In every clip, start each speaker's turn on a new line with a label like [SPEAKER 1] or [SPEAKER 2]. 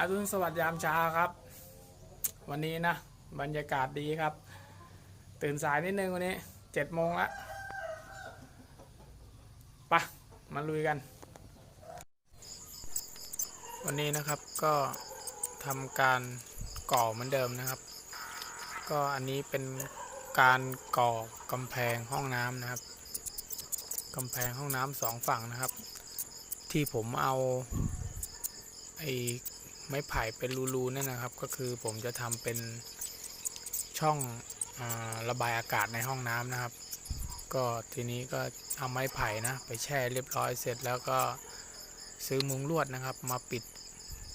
[SPEAKER 1] อารุณสวัสดิ์ยามเช้าครับ วันนี้นะ บรรยากาศดีครับ ตื่นสายนิดนึงวันนี้เจ็ดโมงละปะมาลุยกัน วันนี้นะครับก็ทำการก่อเหมือนเดิมนะครับ ก็อันนี้เป็นการก่อกำแพงห้องน้ำนะครับกำแพงห้องน้ำสองฝั่งนะครับ ที่ผมเอาไอ้ ไม้ไผ่เป็นรูๆนั่นนะครับ ก็คือผมจะทำเป็นช่องอระบายอากาศในห้องน้ำนะครับ ก็ทีนี้ก็เอาไม้ไผ่นะไปแช่เรียบร้อยเสร็จแล้วก็ซื้อมุ้งลวดนะครับ มาปิด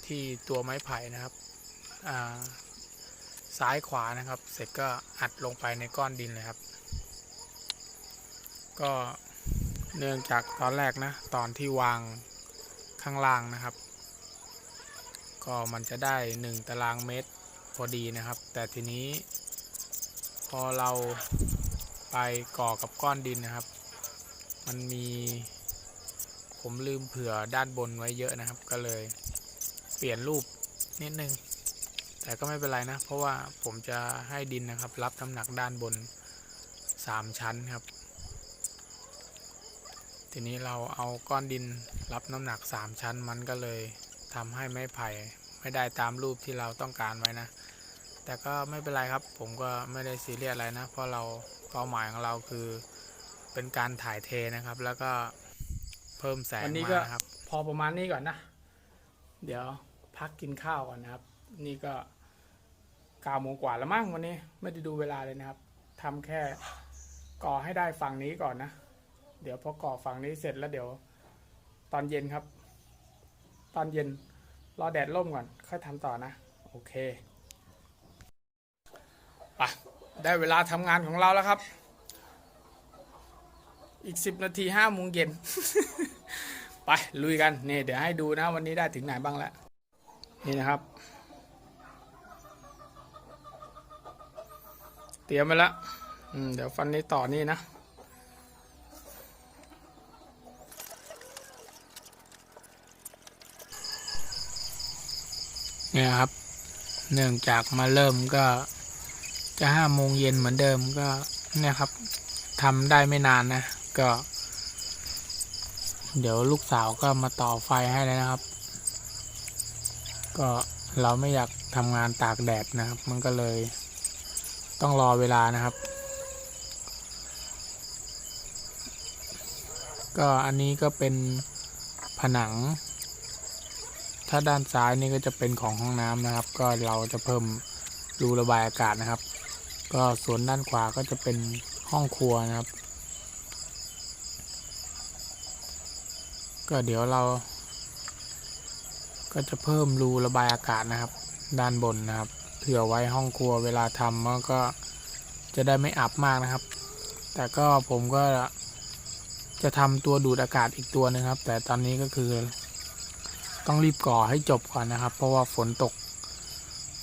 [SPEAKER 1] ที่ตัวไม้ไผ่นะครับซ้ายขวานะครับ เสร็จก็อัดลงไปในก้อนดินเลยครับ ก็เนื่องจากตอนแรกนะ ตอนที่วางข้างล่างนะครับ ก็มันจะได้ 1 ตารางเมตรพอดีนะครับ แต่ทีนี้พอเราไปก่อกับก้อนดินนะครับ มันมีผมลืมเผื่อด้านบนไว้เยอะนะครับ ก็เลยเปลี่ยนรูปนิดนึง แต่ก็ไม่เป็นไรนะ เพราะว่าผมจะให้ดินนะครับ รับน้ำหนักด้านบน 3 ชั้นครับ ทีนี้เราเอาก้อนดินรับน้ำหนัก 3 ชั้นมันก็เลย ทำให้ไม้ไผ่ไม่ได้ตามรูปที่เราต้องการไว้นะ แต่ก็ไม่เป็นไรครับ ผมก็ไม่ได้ซีเรียสอะไรนะ เพราะเราเป้าหมายของเราคือเป็นการถ่ายเทนะครับ แล้วก็เพิ่มแสง
[SPEAKER 2] วันนี้
[SPEAKER 1] มา
[SPEAKER 2] ก็
[SPEAKER 1] นะครับ
[SPEAKER 2] พอประมาณนี้ก่อนนะ เดี๋ยวพักกินข้าวก่อนนะครับ นี่ก็เก้าโมงกว่าแล้วมั้งวันนี้ไม่ได้ดูเวลาเลยนะครับทำแค่ก่อให้ได้ฝั่งนี้ก่อนนะ เดี๋ยวพอก่อฝั่งนี้เสร็จแล้วเดี๋ยวตอนเย็นครับ ตอนเย็นรอแดดร่มก่อน ค่อยทำต่อนะ โอเคไปได้เวลาทำงานของเราแล้วครับ อีกสิบนาทีห้าโมงเย็น ไป ลุยกันนี่เดี๋ยวให้ดูนะ วันนี้ได้ถึงไหนบ้างแล้ว นี่นะครับ เตรียมไปแล้วเดี๋ยวฟันนี้ต่อนี่นะ
[SPEAKER 1] เนี่ยครับ เนื่องจากมาเริ่มก็จะห้าโมงเย็นเหมือนเดิมก็เนี่ยครับทำได้ไม่นานนะ ก็ เดี๋ยวลูกสาวก็มาต่อไฟให้แล้วนะครับ ก็เราไม่อยากทำงานตากแดดนะครับ มันก็เลยต้องรอเวลานะครับ ก็อันนี้ก็เป็นผนัง ถ้าด้านซ้ายนี่ก็จะเป็นของห้องน้ำนะครับ ก็เราจะเพิ่มรูระบายอากาศนะครับ ก็ส่วนด้านขวาก็จะเป็นห้องครัวนะครับ ก็เดี๋ยวเรา ก็จะเพิ่มรูระบายอากาศนะครับ ด้านบนนะครับ เผื่อไว้ห้องครัวเวลาทำมันก็จะได้ไม่อับมากนะครับ แต่ก็ผมก็จะทำตัวดูดอากาศอีกตัวหนึงครับ แต่ตอนนี้ก็คือ ต้องรีบก่อให้จบก่อนนะครับ เพราะว่าฝนตก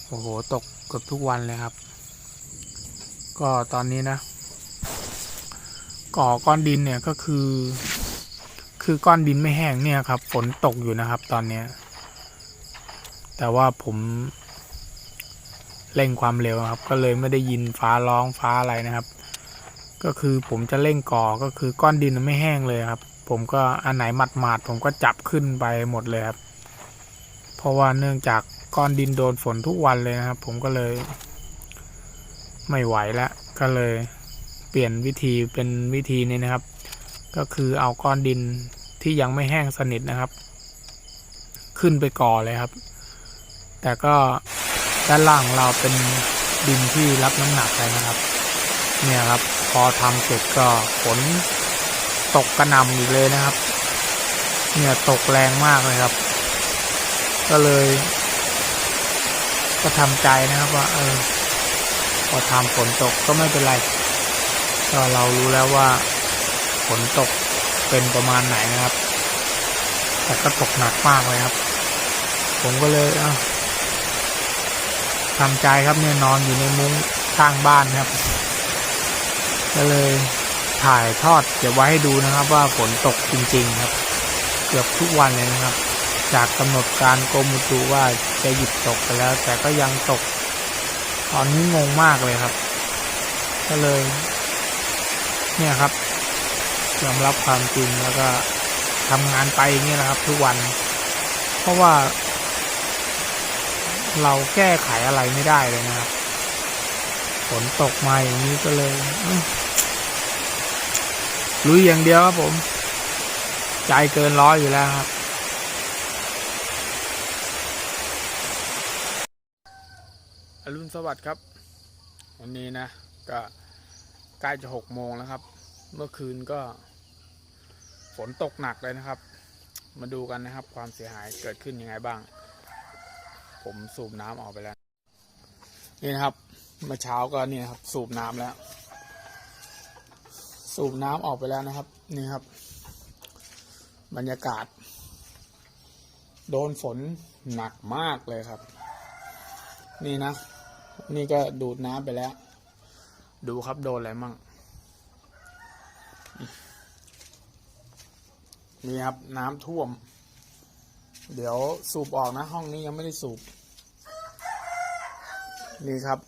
[SPEAKER 1] โอ้โห ตกเกือบทุกวันเลยครับ ก็ตอนนี้นะ ก่อก้อนดินเนี่ยก็คือ คือก้อนดินไม่แห้งเนี่ยครับ ฝนตกอยู่นะครับ ตอนเนี้ย แต่ว่าผมเร่งความเร็วครับ ก็เลยไม่ได้ยินฟ้าร้องฟ้าอะไรนะครับ ก็คือผมจะเร่งก่อก็คือก้อนดินมันไม่แห้งเลยครับ ผมก็อันไหนหมาดๆผมก็จับขึ้นไปหมดเลยครับ เพราะว่าเนื่องจากก้อนดินโดนฝนทุกวันเลยนะครับ ผมก็เลย ไม่ไหวแล้วก็เลยเปลี่ยนวิธีเป็นวิธีนี้นะครับ ก็คือเอาก้อนดินที่ยังไม่แห้งสนิทนะครับ ขึ้นไปก่อเลยครับ แต่ก็ด้านล่างเราเป็นดินที่รับน้ำหนักเลยนะครับ เนี่ยครับ พอทำเสร็จก็ฝนตกกระหน่ำอีกเลยนะครับ เนี่ยตกแรงมากเลยครับ ก็เลย ก็ทำใจนะครับว่า เออพอทำฝนตกก็ไม่เป็นไรก็เรารู้แล้วว่าฝนตกเป็นประมาณไหนนะครับ แต่ก็ตกหนักมากเลยครับ ผมก็เลยเอาทำใจครับเนี่ยนอนอยู่ในมุ้งข้างบ้านครับ ก็เลยถ่ายทอดเก็บไว้ให้ดูนะครับ ว่าฝนตกจริง ๆ ครับ เกือบทุกวันเลยนะครับ จากกำหนดการกรมอุตุว่าจะหยุดตกไปแล้ว แต่ก็ยังตก ตอนนี้งงมากเลยครับ ก็เลย เนี่ยครับยอมรับความจริงแล้วก็ทำงานไปอย่างเงี้ยนะครับ ทุกวัน เพราะว่า เราแก้ไขอะไรไม่ได้เลยนะครับฝนตกมาอย่างนี้ก็เลยอื้อลุยอย่างเดียวครับผม ใจเกินร้อยอยู่แล้วครับ
[SPEAKER 2] อรุณส วัสดิ์ครับ วันนี้นะ ก็ใกล้จะหกโมงแล้วครับ เมื่อคืนก็ ฝนตกหนักเลยนะครับ มาดูกันนะครับ ความเสียหายเกิดขึ้นยังไงบ้าง ผมสูบน้ำออกไปแล้ว นี่นะครับเมื่อเช้าก็เนี่ยครับ สูบน้ำแล้ว สูบน้ำออกไปแล้วนะครับ นี่ครับ บรรยากาศ โดนฝนหนักมากเลยครับนี่นะ นี่ก็ดูดน้ำไปแล้ว ดูครับโดนอะไรมั่ง นี่ครับน้ำท่วม เดี๋ยวสูบออกนะ ห้องนี้ยังไม่ได้สูบ นี่ครับ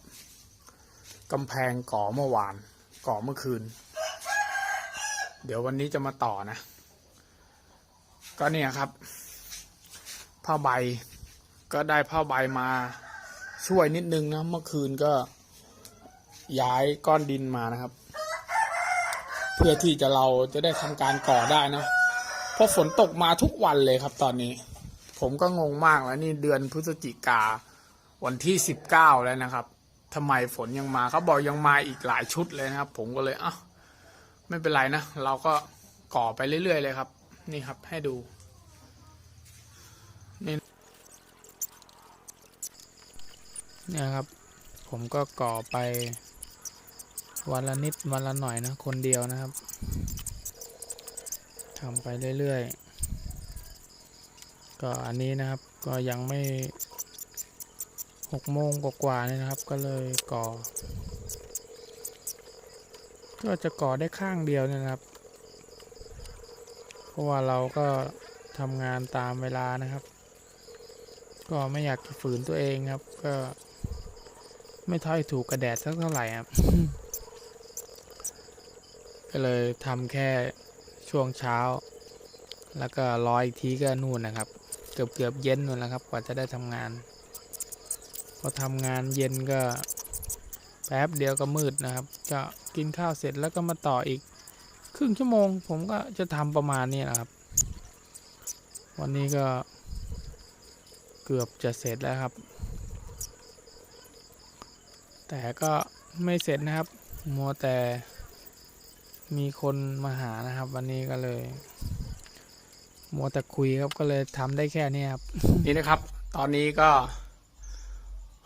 [SPEAKER 2] กำแพงก่อเมื่อวาน ก่อเมื่อคืน เดี๋ยววันนี้จะมาต่อนะ ก็เนี่ยครับ ผ้าใบ ก็ได้ผ้าใบมา ช่วยนิดนึงนะเมื่อคืนก็ย้ายก้อนดินมานะครับ เพื่อที่จะเราจะได้ทำการก่อได้นะเพราะฝนตกมาทุกวันเลยครับตอนนี้ ผมก็งงมากแล้วนี่เดือนพฤศจิกาวันที่สิบเก้าแล้วนะครับทำไมฝนยังมาเขาบอกยังมาอีกหลายชุดเลยนะครับ ผมก็เลยอะไม่เป็นไรนะ เราก็ก่อไปเรื่อยๆเลยครับ นี่ครับให้ดู
[SPEAKER 1] เนี่ยครับ ผมก็ก่อไป วันละนิดวันละหน่อยนะคนเดียวนะครับทำไปเรื่อยๆ ก็อันนี้นะครับก็ยังไม่หกโมงกว่าๆเนี่ยนะครับ ก็เลยก่อ ก็จะก่อได้ข้างเดียวเนี่ยนะครับ เพราะว่าเราก็ทำงานตามเวลานะครับ ก็ไม่อยากฝืนตัวเองครับ ก็ ไม่ท้อยถูกกระแดดสักเท่าไหร่ครับก็เลยทำแค่ช่วงเช้า แล้วก็รออีกทีก็นู่นนะครับ เกือบเกือบเย็นนู่นแหละครับ กว่าจะได้ทำงาน พอทำงานเย็นก็แป๊บเดียวก็มืดนะครับ ก็กินข้าวเสร็จแล้วก็มาต่ออีก ครึ่งชั่วโมง ผมก็จะทำประมาณนี้นะครับ วันนี้ก็เกือบจะเสร็จแล้วครับ แต่ก็ไม่เสร็จนะครับ มัวแต่มีคนมาหานะครับ วันนี้ก็เลย มัวแต่คุยครับก็เลยทำได้แค่นี้ครับ
[SPEAKER 2] นี่นะครับ ตอนนี้ก็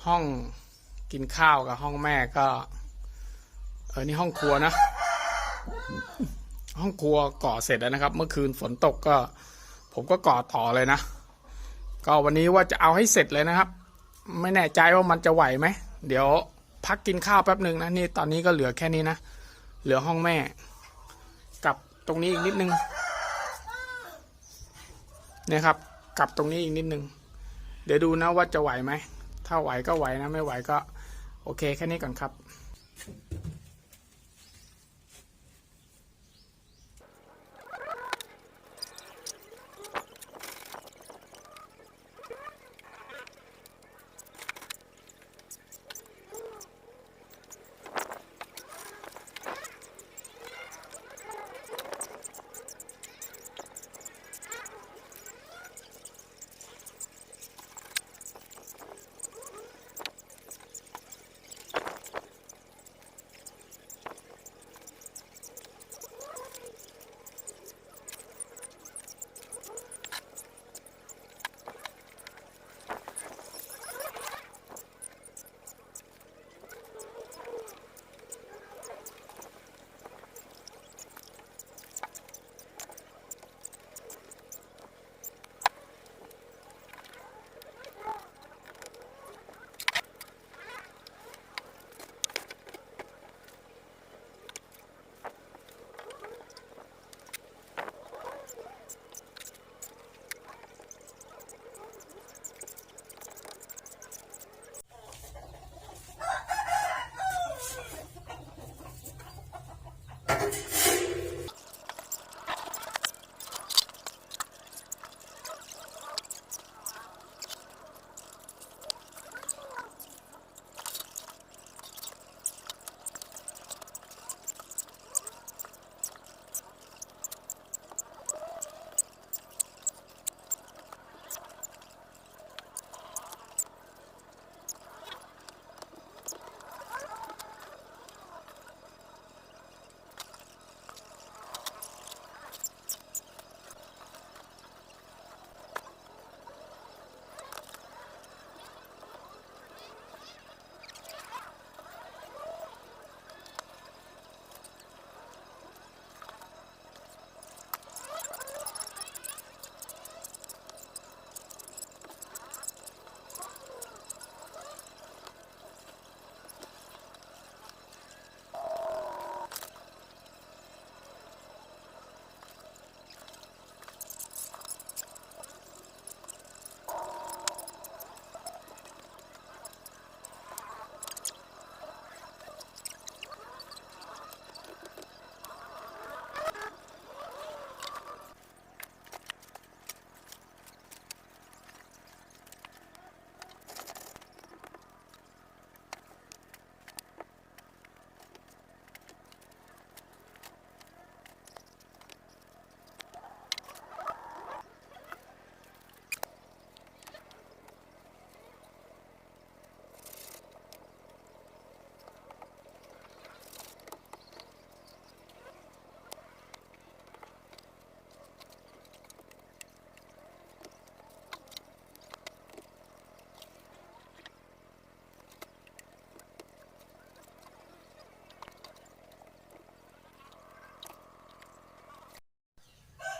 [SPEAKER 2] ห้องกินข้าวกับห้องแม่ก็ เออนี่ห้องครัวนะ ห้องครัวก่อเสร็จแล้วนะครับ เมื่อคืนฝนตกก็ ผมก็ก่อต่อเลยนะ ก็วันนี้ว่าจะเอาให้เสร็จเลยนะครับ ไม่แน่ใจว่ามันจะไหวไหม เดี๋ยว พักกินข้าวแป๊บหนึ่งนะนี่ตอนนี้ก็เหลือแค่นี้นะ เหลือห้องแม่ กับตรงนี้อีกนิดนึงเนี่ยครับ กับตรงนี้อีกนิดนึง เดี๋ยวดูนะว่าจะไหวไหม ถ้าไหวก็ไหวนะ ไม่ไหวก็ โอเคแค่นี้ก่อนครับ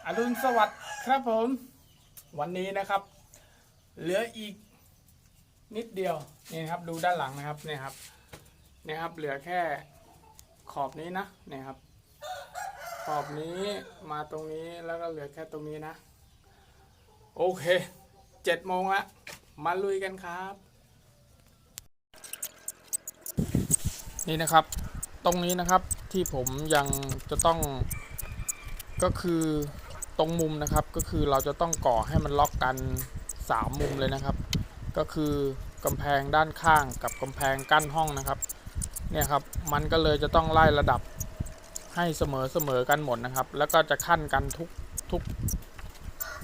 [SPEAKER 2] อรุณสวัสดิ์ครับผม วันนี้นะครับ เหลืออีกนิดเดียวนี่ครับดูด้านหลังนะครับเนี่ยครับเนี่ยครับเหลือแค่ขอบนี้นะเนี่ยครับ ขอบนี้มาตรงนี้แล้วก็เหลือแค่ตรงนี้นะ โอเคเจ็ดโมงละมาลุยกันครับ นี่นะครับ ตรงนี้นะครับที่ผมยังจะต้องก็คือ ตรงมุมนะครับ ก็คือเราจะต้องก่อให้มันล็อกกัน 3 มุมเลยนะครับ ก็คือกำแพงด้านข้างกับกำแพงกั้นห้องนะครับเนี่ยครับมันก็เลยจะต้องไล่ระดับให้เสมอเสมอกันหมดนะครับ แล้วก็จะขั้นกันทุกทุก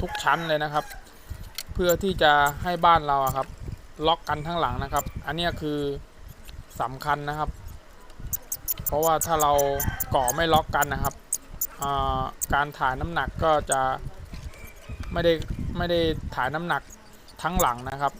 [SPEAKER 2] ทุกชั้นเลยนะครับ เพื่อที่จะให้บ้านเราอะครับ ล็อกกันทั้งหลังนะครับ อันนี้คือสำคัญนะครับ เพราะว่าถ้าเราก่อไม่ล็อกกันนะครับ การถ่ายน้ำหนักก็จะไม่ได้ไม่ได้ถ่ายน้ำหนักทั้งหลังนะครับ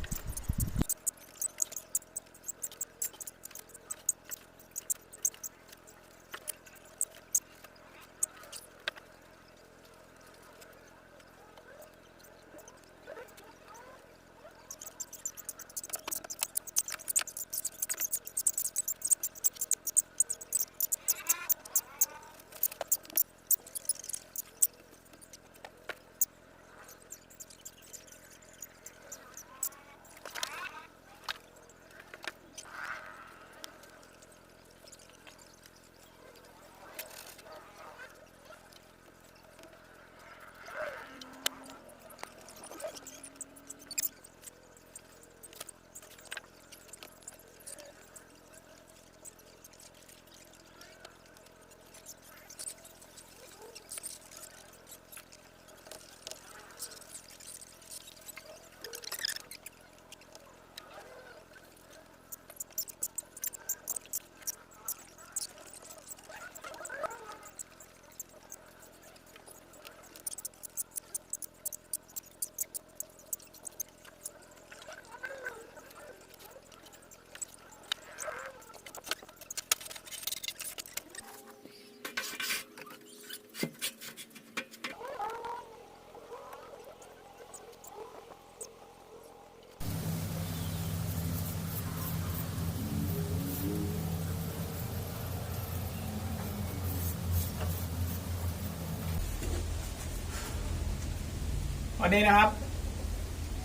[SPEAKER 2] วันนี้นะครับ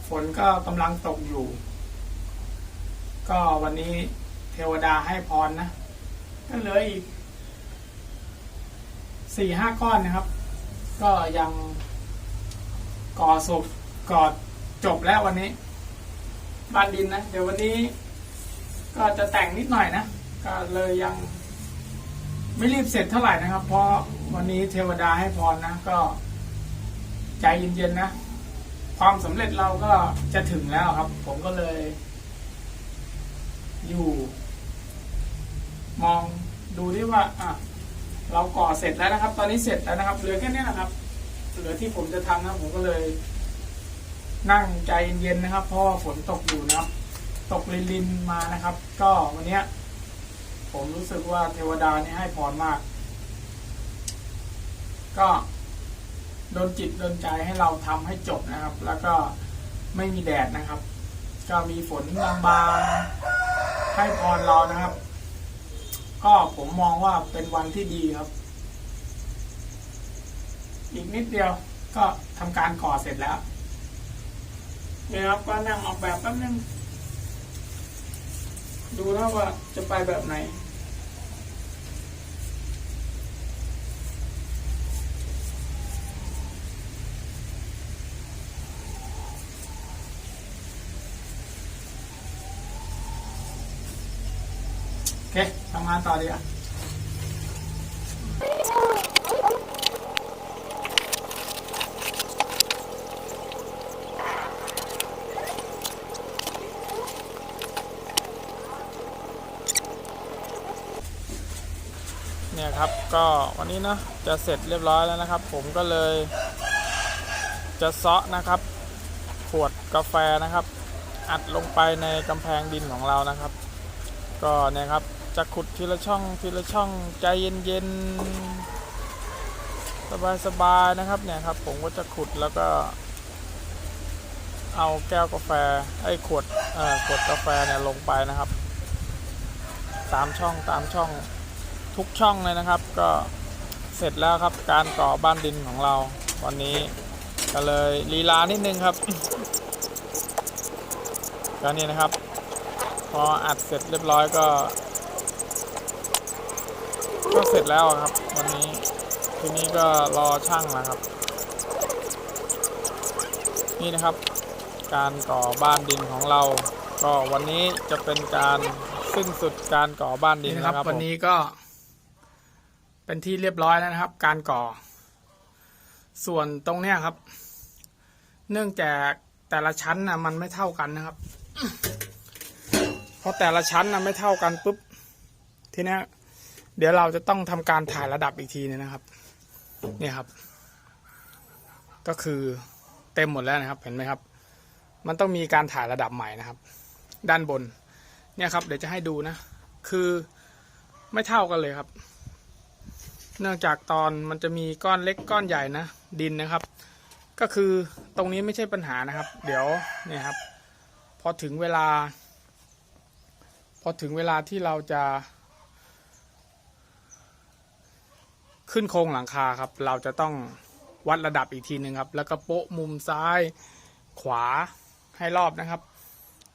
[SPEAKER 2] ฝนก็กำลังตกอยู่ ก็วันนี้เทวดาให้พรนะก็เหลืออีกสี่ห้าก้อนนะครับ ก็ยังก่อศพก่อจบแล้ววันนี้บ้านดินนะ เดี๋ยววันนี้ ก็จะแต่งนิดหน่อยนะ ก็เลยยัง ไม่รีบเสร็จเท่าไหร่นะครับ เพราะวันนี้เทวดาให้พรนะ ก็ใจเย็นๆนะ ความสำเร็จเราก็จะถึงแล้วครับ ผมก็เลย อยู่ มองดูที่ว่า อะ เราก่อเสร็จแล้วนะครับ ตอนนี้เสร็จแล้วนะครับ เหลือแค่นี้นะครับ เหลือที่ผมจะทำนะผมก็เลย นั่งใจเย็นๆนะครับ เพราะว่าฝนตกอยู่นะครับ ตกลินๆมานะครับ ก็วันเนี้ย ผมรู้สึกว่าเทวดานี่ให้พรมาก ก็ โดนจิตโดนใจให้เราทำให้จบนะครับ แล้วก็ไม่มีแดดนะครับ ก็มีฝนบางๆให้พรเรานะครับ ก็ผมมองว่าเป็นวันที่ดีครับ อีกนิดเดียวก็ทำการก่อเสร็จแล้วเนี่ยครับก็นั่งออกแบบแป๊บนึง ดูแล้วว่าจะไปแบบไหน เคทำงานต่อดีอะเนี่ยครับก็วันนี้เนาะจะเสร็จเรียบร้อยแล้วนะครับ ผมก็เลยจะเซาะนะครับ ขวดกาแฟนะครับ อัดลงไปในกำแพงดินของเรานะครับ ก็เนี่ยครับ จะขุดทีละช่องทีละช่องใจเย็นๆ
[SPEAKER 1] สบายๆนะครับเนี่ยครับ ผมก็จะขุดแล้วก็ เอาแก้วกาแฟไอ้ขวดเอ่อขวดกาแฟเนี่ยลงไปนะครับ ตามช่องตามช่องทุกช่องเลยนะครับ ก็เสร็จแล้วครับการก่อบ้านดินของเรา วันนี้ก็เลยลีลานิดนึงครับก็นี่นะครับ พออัดเสร็จเรียบร้อยก็ แล้วครับ วันนี้ทีนี้ก็รอช่างนะครับ นี่นะครับ การก่อบ้านดินของเรา ก็วันนี้จะเป็นการสิ้นสุดการก่อบ้านดิน
[SPEAKER 2] นี่
[SPEAKER 1] นะ
[SPEAKER 2] นะ
[SPEAKER 1] ค
[SPEAKER 2] ค
[SPEAKER 1] รั
[SPEAKER 2] รั
[SPEAKER 1] บบ
[SPEAKER 2] วันนี้ก็ เป็นที่เรียบร้อยแล้วนะครับ การก่อ ส่วนตรงเนี้ยครับ เนื่องจากแต่ละชั้นนะมันไม่เท่ากันนะครับ เพราะแต่ละชั้นนะไม่เท่ากันปุ๊บทีเนี้ย เดี๋ยวเราจะต้องทำการถ่ายระดับอีกทีนึงนะครับ เนี่ยครับ ก็คือเต็มหมดแล้วนะครับ เห็นไหมครับ มันต้องมีการถ่ายระดับใหม่นะครับ ด้านบน เนี่ยครับ เดี๋ยวจะให้ดูนะ คือไม่เท่ากันเลยครับ เนื่องจากตอนมันจะมีก้อนเล็กก้อนใหญ่นะ ดินนะครับ ก็คือตรงนี้ไม่ใช่ปัญหานะครับ เดี๋ยวเนี่ยครับ พอถึงเวลา พอถึงเวลาที่เราจะ ขึ้นโครงหลังคาครับ เราจะต้องวัดระดับอีกทีหนึ่งครับ แล้วก็โปะมุมซ้ายขวาให้รอบนะครับ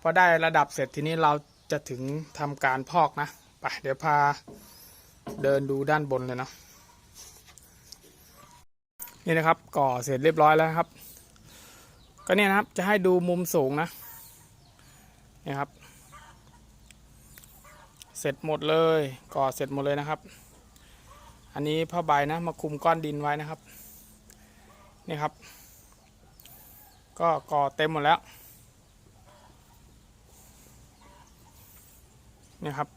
[SPEAKER 2] พอได้ระดับเสร็จทีนี้เราจะถึงทำการพอกนะไปเดี๋ยวพาเดินดูด้านบนเลยเนาะนี่นะครับ ก่อเสร็จเรียบร้อยแล้วครับ ก็เนี่ยนะครับจะให้ดูมุมสูงนะนี่ครับ เสร็จหมดเลย ก่อเสร็จหมดเลยนะครับ อันนี้ผ้าใบนะมาคุมก้อนดินไว้นะครับ นี่ครับ ก็ก่อเต็มหมดแล้ว นี่ครับ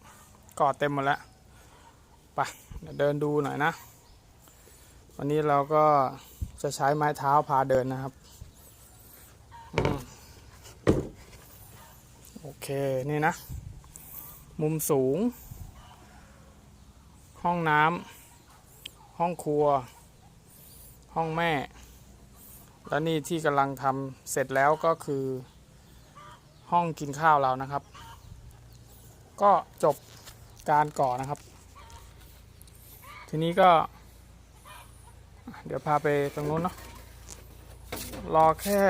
[SPEAKER 2] ก่อเต็มหมดแล้วไปเดี๋ยวเดินดูหน่อยนะ วันนี้เราก็จะใช้ไม้เท้าพาเดินนะครับอโอเค นี่นะ มุมสูง ห้องน้ำ ห้องครัว ห้องแม่ แล้วนี่ที่กำลังทำเสร็จแล้วก็คือ ห้องกินข้าวเรานะครับ ก็จบการก่อนะครับ ทีนี้ก็ เดี๋ยวพาไปตรงนู้นเนาะรอแค่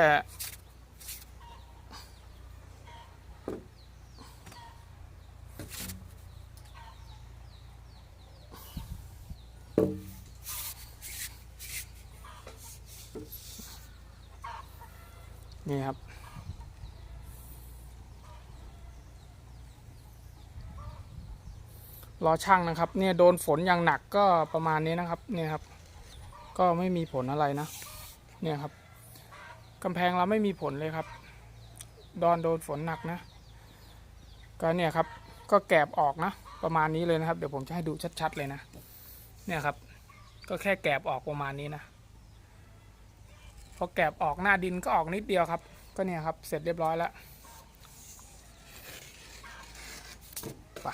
[SPEAKER 2] นี่ครับ รอช่างนะครับ เนี่ยโดนฝนอย่างหนักก็ประมาณนี้นะครับ เนี่ยครับ ก็ไม่มีผลอะไรนะ เนี่ยครับกำแพงเราไม่มีผลเลยครับ ดอนโดนฝนหนักนะ ก็เนี่ยครับ ก็แกบออกนะ ประมาณนี้เลยนะครับ เดี๋ยวผมจะให้ดูชัด ๆ เลยนะ เนี่ยครับ ก็แค่แกบออกประมาณนี้นะ พอแกบออกหน้าดินก็ออกนิดเดียวครับ ก็เนี่ยครับ เสร็จเรียบร้อยแล้วไป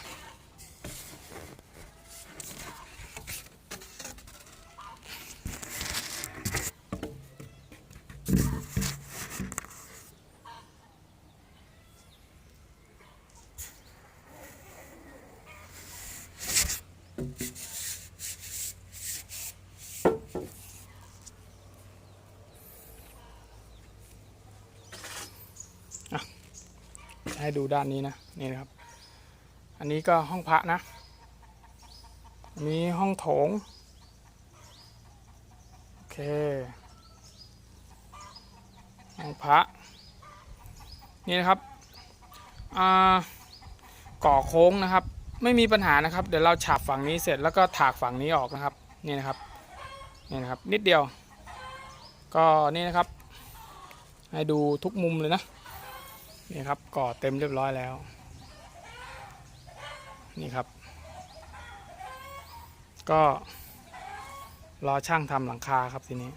[SPEAKER 2] ให้ดูด้านนี้นะนี่นะครับ อันนี้ก็ห้องพระนะ มีห้องโถง โอเค ห้องพระ นี่นะครับอ่าก่อโค้งนะครับ ไม่มีปัญหานะครับ เดี๋ยวเราฉาบฝั่งนี้เสร็จแล้วก็ถากฝั่งนี้ออกนะครับ นี่นะครับ นี่นะครับ นิดเดียว ก็นี่นะครับ ให้ดูทุกมุมเลยนะ นี่ครับก่อเต็มเรียบร้อยแล้ว นี่ครับ ก็ รอช่างทำหลังคาครับทีนี้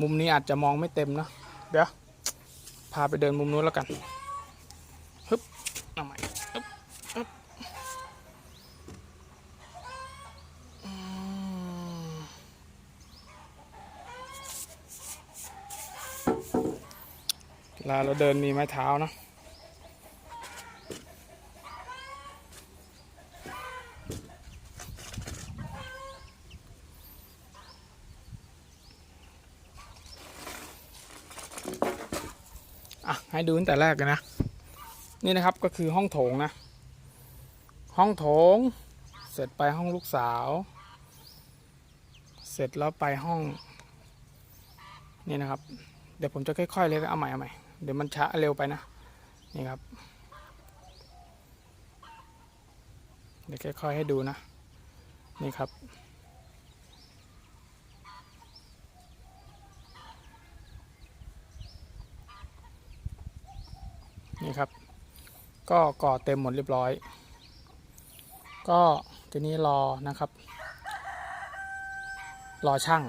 [SPEAKER 2] มุมนี้อาจจะมองไม่เต็มนะเดี๋ยว พาไปเดินมุมนู้นแล้วกันฮึบเอาใหม่ฮึบฮึบ เว ลาเราเดินมีไม้เท้านะอะให้ดูตั้งแต่แรกเลยนะ นี่นะครับก็คือห้องโถงนะ ห้องโถง เสร็จไปห้องลูกสาว เสร็จแล้วไปห้อง นี่นะครับ เดี๋ยวผมจะค่อยๆเลยเอาใหม่เอาใหม่ เดี๋ยวมันช้าเร็วไปนะ นี่ครับ เดี๋ยวค่อยๆให้ดูนะ นี่ครับ นี่ครับ ก็ก่อเต็มหมดเรียบร้อย ก็ทีนี้รอนะครับ รอช่าง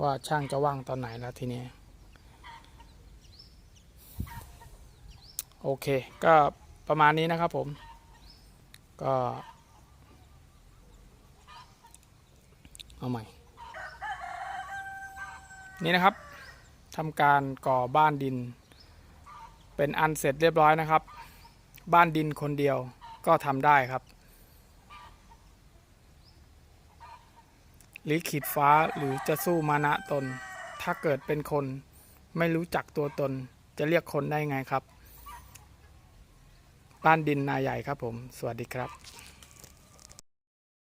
[SPEAKER 2] ว่าช่างจะว่างตอนไหนแล้วทีนี้ โอเค ก็ประมาณนี้นะครับผม ก็ เอาใหม่ นี่นะครับทำการก่อบ้านดิน เป็นอันเสร็จเรียบร้อยนะครับ บ้านดินคนเดียวก็ทำได้ครับ หรือขีดฟ้าหรือจะสู้มานะตน ถ้าเกิดเป็นคนไม่รู้จักตัวตนจะเรียกคนได้ไงครับ บ้านดินนาใหญ่ครับผม สวัสดีครับ